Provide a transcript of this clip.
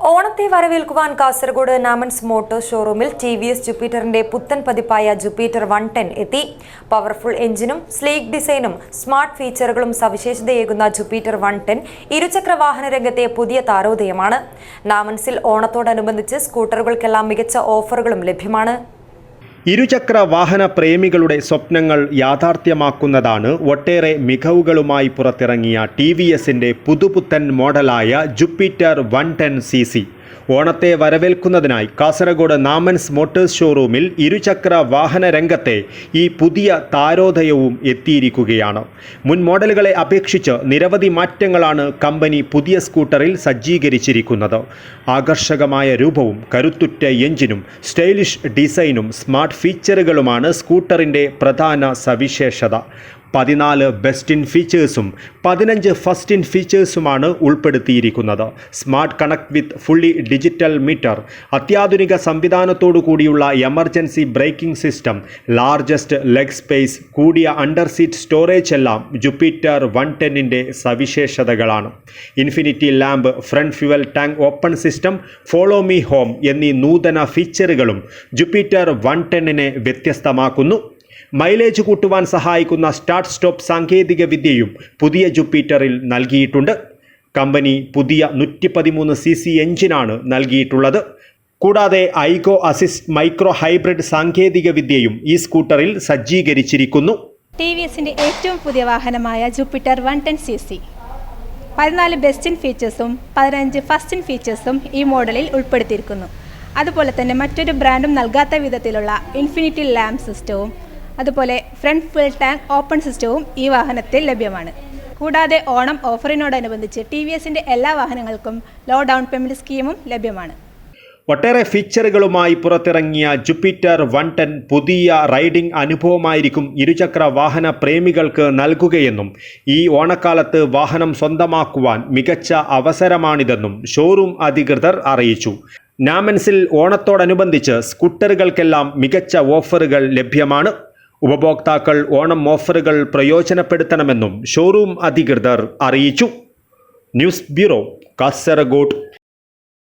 ഓണത്തെ വരവേൽക്കുവാൻ കാസർഗോഡ് നാമൻസ് മോട്ടോർ ഷോറൂമിൽ ടി വി എസ് ജുപ്പിറ്ററിന്റെ പുത്തൻ പതിപ്പായ ജുപ്പിറ്റർ വൺ ടെൻ എത്തി. പവർഫുൾ എഞ്ചിനും സ്ലീക്ക് ഡിസൈനും സ്മാർട്ട് ഫീച്ചറുകളും സവിശേഷതയേകുന്ന ജുപ്പിറ്റർ വൺ ടെൻ ഇരുചക്ര വാഹന രംഗത്തെ പുതിയ താരോദയമാണ്. നാമൻസിൽ ഓണത്തോടനുബന്ധിച്ച് സ്കൂട്ടറുകൾക്കെല്ലാം മികച്ച ഓഫറുകളും ലഭ്യമാണ്. ഇരുചക്ര വാഹന പ്രേമികളുടെ സ്വപ്നങ്ങൾ യാഥാർത്ഥ്യമാക്കുന്നതാണ് ഒട്ടേറെ മികവുകളുമായി പുറത്തിറങ്ങിയ ടി വി എസിന്റെ പുതുപുത്തൻ മോഡലായ Jupiter one ten C C. ഓണത്തെ വരവേൽക്കുന്നതിനായി കാസർഗോഡ് നാമൻസ് മോട്ടോഴ്സ് ഷോറൂമിൽ ഇരുചക്ര വാഹന രംഗത്തെ ഈ പുതിയ താരോദയവും എത്തിയിരിക്കുകയാണ്. മുൻ മോഡലുകളെ അപേക്ഷിച്ച് നിരവധി മാറ്റങ്ങളാണ് കമ്പനി പുതിയ സ്കൂട്ടറിൽ സജ്ജീകരിച്ചിരിക്കുന്നത്. ആകർഷകമായ രൂപവും കരുത്തുറ്റ എഞ്ചിനും സ്റ്റൈലിഷ് ഡിസൈനും സ്മാർട്ട് ഫീച്ചറുകളുമാണ് സ്കൂട്ടറിന്റെ പ്രധാന സവിശേഷത. പതിനാല് ബെസ്റ്റ് ഇൻ ഫീച്ചേഴ്സും പതിനഞ്ച് ഫസ്റ്റ് ഇൻ ഫീച്ചേഴ്സുമാണ് ഉൾപ്പെടുത്തിയിരിക്കുന്നത്. Smart connect with fully digital meter അത്യാധുനിക സംവിധാനത്തോടു കൂടിയുള്ള emergency braking system largest leg space കൂടിയ അണ്ടർ സീറ്റ് സ്റ്റോറേജ് എല്ലാം ജുപ്പിറ്റർ വൺ ടെന്നിന്റെ സവിശേഷതകളാണ്. Infinity lamp front fuel tank open system follow me home എന്നീ നൂതന ഫീച്ചറുകളും ജുപ്പിറ്റർ വൺ ടെന്നിനെ വ്യത്യസ്തമാക്കുന്നു. മൈലേജ് കൂട്ടുവാൻ സഹായിക്കുന്ന സ്റ്റാർട്ട് സ്റ്റോപ്പ് സാങ്കേതിക വിദ്യയും പുതിയ ജുപ്പിറ്ററിൽ നൽകിയിട്ടുണ്ട്. കമ്പനി പുതിയ നൂറ്റി പതിമൂന്ന് സി സി എഞ്ചിനാണ് നൽകിയിട്ടുള്ളത്. കൂടാതെ ഐഗോ അസിസ്റ്റ് മൈക്രോ ഹൈബ്രിഡ് സാങ്കേതിക വിദ്യയും ഈ സ്കൂട്ടറിൽ സജ്ജീകരിച്ചിരിക്കുന്നു. ടി വി എസിന്റെ ഏറ്റവും പുതിയ വാഹനമായ Jupiter one ten C C. പതിനാല് ബെസ്റ്റ് ഇൻ ഫീച്ചേഴ്സും പതിനഞ്ച് ഫസ്റ്റ് ഇൻ ഫീച്ചേഴ്സും ഈ മോഡലിൽ ഉൾപ്പെടുത്തിയിരിക്കുന്നു. അതുപോലെ തന്നെ മറ്റൊരു ബ്രാൻഡും നൽകാത്ത വിധത്തിലുള്ള ഇൻഫിനിറ്റി ലാംപ് സിസ്റ്റവും അതുപോലെ ഫ്രണ്ട് ഫുൾ ടാങ്ക് ഓപ്പൺ സിസ്റ്റവും ഈ വാഹനത്തിൽ ലഭ്യമാണ്. കൂടാതെ ഓണം ഓഫറിനോടനുബന്ധിച്ച് ടി വി എസിന്റെ എല്ലാ വാഹനങ്ങൾക്കും ലോ ഡൗൺ പേയ്മെന്റ് സ്കീമും ലഭ്യമാണ്. ഒട്ടേറെ ഫീച്ചറുകളുമായി പുറത്തിറങ്ങിയ ജുപ്പിറ്റർ വൺ ടെൻ പുതിയ റൈഡിംഗ് അനുഭവമായിരിക്കും ഇരുചക്ര വാഹന പ്രേമികൾക്ക് നൽകുകയെന്നും ഈ ഓണക്കാലത്ത് വാഹനം സ്വന്തമാക്കുവാൻ മികച്ച അവസരമാണിതെന്നും ഷോറൂം അധികൃതർ അറിയിച്ചു. നാമൻസിൽ ഓണത്തോടനുബന്ധിച്ച് സ്കൂട്ടറുകൾക്കെല്ലാം മികച്ച ഓഫറുകൾ ലഭ്യമാണ്. ഉപഭോക്താക്കൾ ഓണം ഓഫറുകൾ പ്രയോജനപ്പെടുത്തണമെന്നും ഷോറൂം അധികൃതർ അറിയിച്ചു. News bureau Kasaragod.